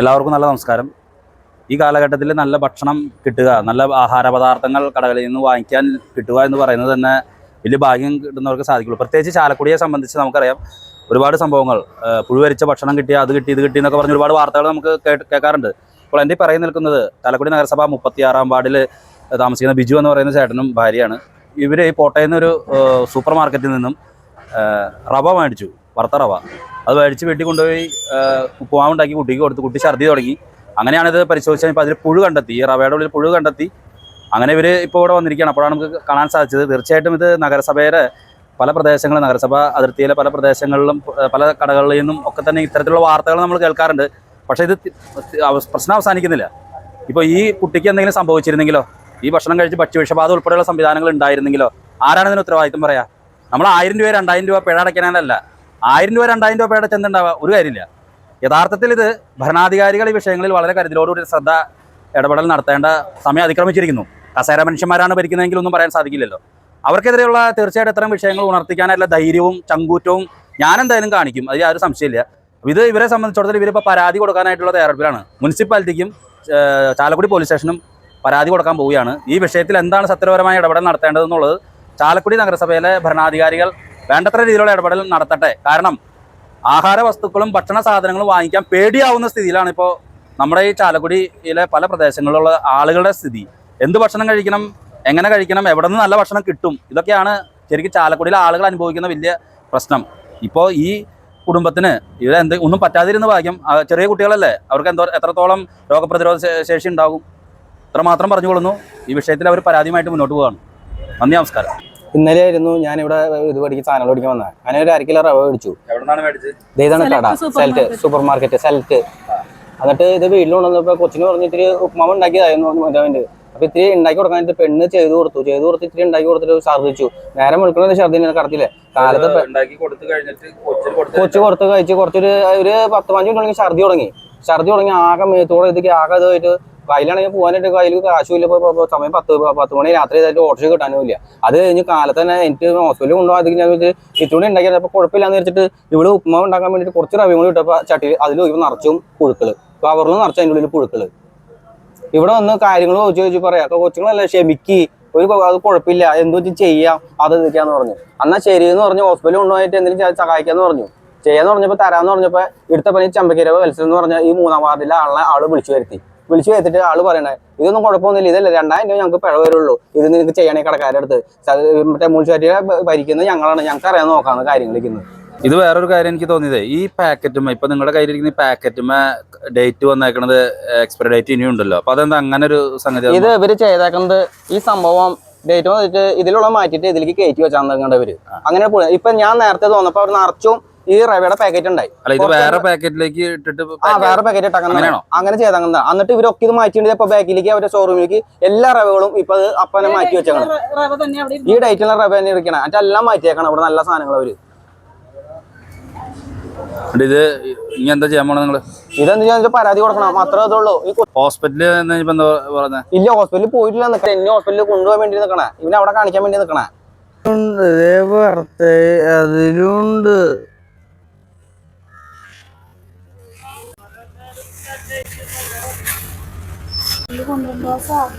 എല്ലാവർക്കും നല്ല നമസ്കാരം. ഈ കാലഘട്ടത്തിൽ നല്ല ഭക്ഷണം കിട്ടുക നല്ല ആഹാര പദാർത്ഥങ്ങൾ കടകളിൽ നിന്ന് വാങ്ങിക്കാൻ കിട്ടുക എന്ന് പറയുന്നത് തന്നെ വലിയ ഭാഗ്യം കിട്ടുന്നവർക്ക് സാധിക്കുള്ളൂ. പ്രത്യേകിച്ച് ചാലക്കുടിയെ സംബന്ധിച്ച് നമുക്കറിയാം ഒരുപാട് സംഭവങ്ങൾ പുഴുവരിച്ച ഭക്ഷണം കിട്ടിയ അത് കിട്ടി ഇത് കിട്ടി എന്നൊക്കെ പറഞ്ഞ് ഒരുപാട് വാർത്തകൾ നമുക്ക് കേട്ട് കേൾക്കാറുണ്ട്. അപ്പോൾ എന്റെ പറയും നിൽക്കുന്നത് ചാലക്കുടി നഗരസഭ മുപ്പത്തിയാറാം വാർഡിൽ താമസിക്കുന്ന ബിജു എന്ന് പറയുന്ന ചേട്ടനും ഭാര്യയാണ്. ഇവർ ഈ കോട്ടയം നിന്നൊരു സൂപ്പർ മാർക്കറ്റിൽ നിന്നും റവ മേടിച്ചു വറുത്ത റവ. അത് മേടിച്ച് വീട്ടിൽ കൊണ്ടുപോയി ഉപ്പുമാവുണ്ടാക്കി കുട്ടിക്ക് കൊടുത്ത് കുട്ടി ഛർദി തുടങ്ങി. അങ്ങനെയാണ് ഇത് പരിശോധിച്ചാൽ ഇപ്പോൾ അതിൽ പുഴു കണ്ടെത്തി. ഈ റവയുടെ ഉള്ളിൽ പുഴു കണ്ടെത്തി. അങ്ങനെ ഇവർ ഇപ്പോൾ ഇവിടെ വന്നിരിക്കുകയാണ്. അപ്പോഴാണ് നമുക്ക് കാണാൻ സാധിച്ചത്. തീർച്ചയായിട്ടും ഇത് നഗരസഭയുടെ പല പ്രദേശങ്ങളും നഗരസഭ അതിർത്തിയിലെ പല പ്രദേശങ്ങളിലും പല കടകളിൽ നിന്നും ഒക്കെ തന്നെ ഇത്തരത്തിലുള്ള വാർത്തകൾ നമ്മൾ കേൾക്കാറുണ്ട്. പക്ഷേ ഇത് പ്രശ്നം അവസാനിക്കുന്നില്ല. ഇപ്പോൾ ഈ കുട്ടിക്ക് എന്തെങ്കിലും സംഭവിച്ചിരുന്നെങ്കിലോ ഈ ഭക്ഷണം കഴിച്ച് ഭക്ഷ്യവിഷബാധ ഉൾപ്പെടെയുള്ള സംവിധാനങ്ങൾ ഉണ്ടായിരുന്നെങ്കിലോ ആരാണ് ഇതിന് ഉത്തരവാദിത്തം പറയാ? നമ്മൾ ആയിരം രൂപ രണ്ടായിരം രൂപ പിഴ അടയ്ക്കാനല്ല. ആയിരം രൂപ രണ്ടായിരം രൂപ പിഴ അടച്ച് ഒരു കാര്യമില്ല. യഥാർത്ഥത്തിൽ ഇത് ഭരണാധികാരികൾ ഈ വിഷയങ്ങളിൽ വളരെ കരുതലോടുകൂടി ശ്രദ്ധ ഇടപെടൽ നടത്തേണ്ട സമയം അതിക്രമിച്ചിരിക്കുന്നു. കസേര മനുഷ്യന്മാരാണ് ഭരിക്കുന്നതെങ്കിൽ ഒന്നും പറയാൻ സാധിക്കില്ലല്ലോ. അവർക്കെതിരെയുള്ള തീർച്ചയായിട്ടും ഇത്തരം വിഷയങ്ങൾ ഉണർത്തിക്കാനായിട്ടുള്ള ധൈര്യവും ചങ്കൂറ്റവും ഞാൻ എന്തായാലും കാണിക്കും. അതിൽ യാതൊരു സംശയമില്ല ഇത് ഇവരെ സംബന്ധിച്ചിടത്തോളം ഇവരിപ്പോൾ പരാതി കൊടുക്കാനായിട്ടുള്ള തയ്യാറെടുപ്പിലാണ്. മുനിസിപ്പാലിറ്റിക്കും ചാലക്കുടി പോലീസ് സ്റ്റേഷനും പരാതി കൊടുക്കാൻ പോവുകയാണ്. ഈ വിഷയത്തിൽ എന്താണ് സത്യപരമായ ഇടപെടൽ നടത്തേണ്ടതെന്നുള്ളത് ചാലക്കുടി നഗരസഭയിലെ ഭരണാധികാരികൾ വേണ്ടത്ര രീതിയിലുള്ള ഇടപെടൽ നടത്തട്ടെ. കാരണം ആഹാര വസ്തുക്കളും ഭക്ഷണ സാധനങ്ങളും വാങ്ങിക്കാൻ പേടിയാവുന്ന സ്ഥിതിയിലാണ് ഇപ്പോൾ നമ്മുടെ ഈ ചാലക്കുടിയിലെ പല പ്രദേശങ്ങളിലുള്ള ആളുകളുടെ സ്ഥിതി. എന്ത് ഭക്ഷണം കഴിക്കണം എങ്ങനെ കഴിക്കണം എവിടെ നിന്ന് നല്ല ഭക്ഷണം കിട്ടും ഇതൊക്കെയാണ് ശരിക്കും ചാലക്കുടിയിലെ ആളുകൾ അനുഭവിക്കുന്ന വലിയ പ്രശ്നം. ഇപ്പോൾ ഈ കുടുംബത്തിന് ഇവിടെ എന്ത് ഒന്നും പറ്റാതിരുന്ന ഭാഗ്യം ചെറിയ കുട്ടികളല്ലേ അവർക്ക് എന്തോ എത്രത്തോളം രോഗപ്രതിരോധ ശേഷി ഉണ്ടാകും? ഇത്രമാത്രം പറഞ്ഞുകൊള്ളുന്നു. ഈ വിഷയത്തിൽ അവർ പരാതിയുമായിട്ട് മുന്നോട്ട് പോവുകയാണ്. നന്ദി നമസ്കാരം. ഇന്നലെ ആയിരുന്നു ഞാൻ ഇവിടെ ഇത് പഠിക്കാൻ സാധനങ്ങൾ പഠിക്കാൻ വന്നത്. ഞാൻ ഒരു അരക്കിലോ കിലോ റവ മേടിച്ചു. ഇതാണ് കട. സെൽറ്റ് സൂപ്പർ മാർക്കറ്റ് സെൽറ്റ് എന്നിട്ട് ഇത് വീട്ടിൽ കൊണ്ടുവന്നപ്പോ കൊച്ചിന് പറഞ്ഞിട്ട് ഇത്തിരി ഉപ്മാവ് ഉണ്ടാക്കിയതായിരുന്നു മധുവിന്റെ അപ്പൊ ഇത്തിരി ഉണ്ടാക്കി കൊടുക്കാൻ പെണ്ണ് ചെയ്ത് കൊടുത്തു. ചെയ്ത് കൊടുത്ത് ഇത്തിരി ഉണ്ടാക്കി കൊടുത്തിട്ട് ഛർദ്ദിച്ചു. നേരെ മുഴുക്കുന്നത് ഛർദ്ദി കറത്തില്ലേ കാലത്ത് പെ- ഉണ്ടാക്കി കൊടുത്തു കഴിഞ്ഞിട്ട് കൊച്ചിന് കൊടുത്തു കൊച്ചു കൊടുത്ത് കഴിച്ച് കുറച്ചൊരു ഒരു പത്ത് പതിനഞ്ച് മിനിറ്റ് തുടങ്ങി ഛർദ്ദി തുടങ്ങി. ഛർദ്ദി തുടങ്ങി ആകെ മേത്തോടെ ഇതൊക്കെ ആകെ ഇതായിട്ട് കയ്യിലാണെങ്കിൽ പോകാനായിട്ട് കയ്യിൽ കാശുമില്ല. ഇല്ല ഇപ്പൊ സമയം പത്ത് പത്ത് മണി രാത്രി ഇതായിട്ട് ഓട്ടോ കിട്ടാനും ഇല്ല അത് കഴിഞ്ഞ് കാലത്ത് തന്നെ എനിക്ക് ഹോസ്പിറ്റലിൽ കൊണ്ടുപോകാൻ ഞാൻ വെച്ച് ഇത്തിരി ഉണ്ടാക്കിയത് അപ്പൊ കുഴപ്പമില്ലാന്ന് വെച്ചിട്ട് ഇവിടെ ഉപ്പുമാവ് ഉണ്ടാക്കാൻ വേണ്ടിയിട്ട് കുറച്ച് റവ്യൂ കൂടി ഇട്ടപ്പോൾ ചട്ടി അതിൽ നോക്കിയപ്പോൾ നിറച്ചും പുഴുക്കൾ. കവറിൽ നിറച്ച് അതിന്റെ ഉള്ളിൽ പുഴുക്കൾ ഇവിടെ വന്ന് കാര്യങ്ങൾ ചോദിച്ചു ചോദിച്ചു പറയാം. കൊച്ചുങ്ങളല്ലേ ക്ഷമിക്ക്. ഒരു അത് കുഴപ്പമില്ല. എന്തു വെച്ച് ചെയ്യാം. അത് എന്തൊക്കെയാന്ന് പറഞ്ഞു. എന്നാ ശരി എന്ന് പറഞ്ഞു ഹോസ്പിറ്റലിൽ കൊണ്ടുപോയിട്ട് എന്തെങ്കിലും സഹായിക്കാന്ന് പറഞ്ഞു. ചെയ്യാന്ന് പറഞ്ഞപ്പോൾ തരാന്ന് പറഞ്ഞപ്പോൾ ഇടുത്ത പണി ചമ്പക്കിരവ് വത്സരം എന്ന് ഈ മൂന്നാം വാർഡിലെ ആളെ ആൾ വിളിച്ചു വരുത്തി. വിളിച്ചു വരുത്തിട്ട് ആൾ പറയണേ ഇതൊന്നും കുഴപ്പമൊന്നുമില്ല ഇതല്ല രണ്ടായിരം രൂപ ഞങ്ങൾക്ക് പിഴ വരുള്ളൂ ഇത് നിങ്ങൾക്ക് ചെയ്യണേ കടക്കാരുടെ അടുത്ത്. മറ്റേ മുൾച്ചാറ്റിയെ ഭരിക്കുന്നത് ഞങ്ങളാണ്. ഞങ്ങൾക്ക് അറിയാൻ നോക്കാന്ന് കാര്യങ്ങളിരിക്കുന്നത് ഇത് വേറൊരു കാര്യം എനിക്ക് തോന്നിയത് ഈ പാക്കറ്റുമ ഇപ്പൊ നിങ്ങളുടെ കയ്യിലിരിക്കുന്ന ഈ പാക്കറ്റുമ ഡേറ്റ് വന്നേക്കണത് എക്സ്പയറി ഡേറ്റ് ഇനിയും ഉണ്ടല്ലോ. അപ്പൊ അതെന്താ അങ്ങനെ ഒരു സംഗതി ഇത് ഇവർ ചെയ്തേക്കുന്നത് ഈ സംഭവം ഡേറ്റ് വന്നിട്ട് ഇതിലുള്ള മാറ്റിയിട്ട് ഇതിലേക്ക് കയറ്റി വെച്ചാൽ ഇവർ അങ്ങനെ ഇപ്പൊ ഞാൻ നേരത്തെ തോന്നപ്പോ അവർ നിറച്ചും ഈ റവയുടെ പാക്കറ്റ് ഉണ്ടായി. അല്ല ഇത് വേറെ പാക്കറ്റിലേക്ക് ഇട്ടിട്ട് ആ വേറെ പാക്കറ്റ് അങ്ങനെയാണോ? അങ്ങനെ ചെയ്താൽ എന്നിട്ട് ഇവരൊക്കെ ഇത് മാറ്റിയിട്ട് ഇപ്പൊ ബാക്കിലേക്ക് അവരുടെ ഷോറൂമിലേക്ക് എല്ലാ റവകളും ഇപ്പൊ അപ്പനെ മാറ്റി വെച്ചേക്കണം. റവ തന്നെ അവിടെ ഈ ഡേറ്റിലുള്ള റവ തന്നെ ഇരിക്കണം. എന്നിട്ട് എല്ലാം മാറ്റിയേക്കണം ഇവിടെ നല്ല സാധനങ്ങൾ അവർ. ഇത് ഇനി എന്താ ചെയ്യാൻ പോണ നിങ്ങൾ? ഇതെന്ത് പരാതി കൊടുക്കണം. മാത്രമേ ഉള്ളൂ ഹോസ്പിറ്റലിൽ ഇല്ല ഹോസ്പിറ്റലിൽ പോയിട്ടില്ല നിക്കണ. എന്നെ ഹോസ്പിറ്റലിൽ കൊണ്ടുപോകാൻ വേണ്ടി നിക്കണേ. ഇവനെ അവിടെ കാണിക്കാൻ വേണ്ടി 이건 뭔가 싸.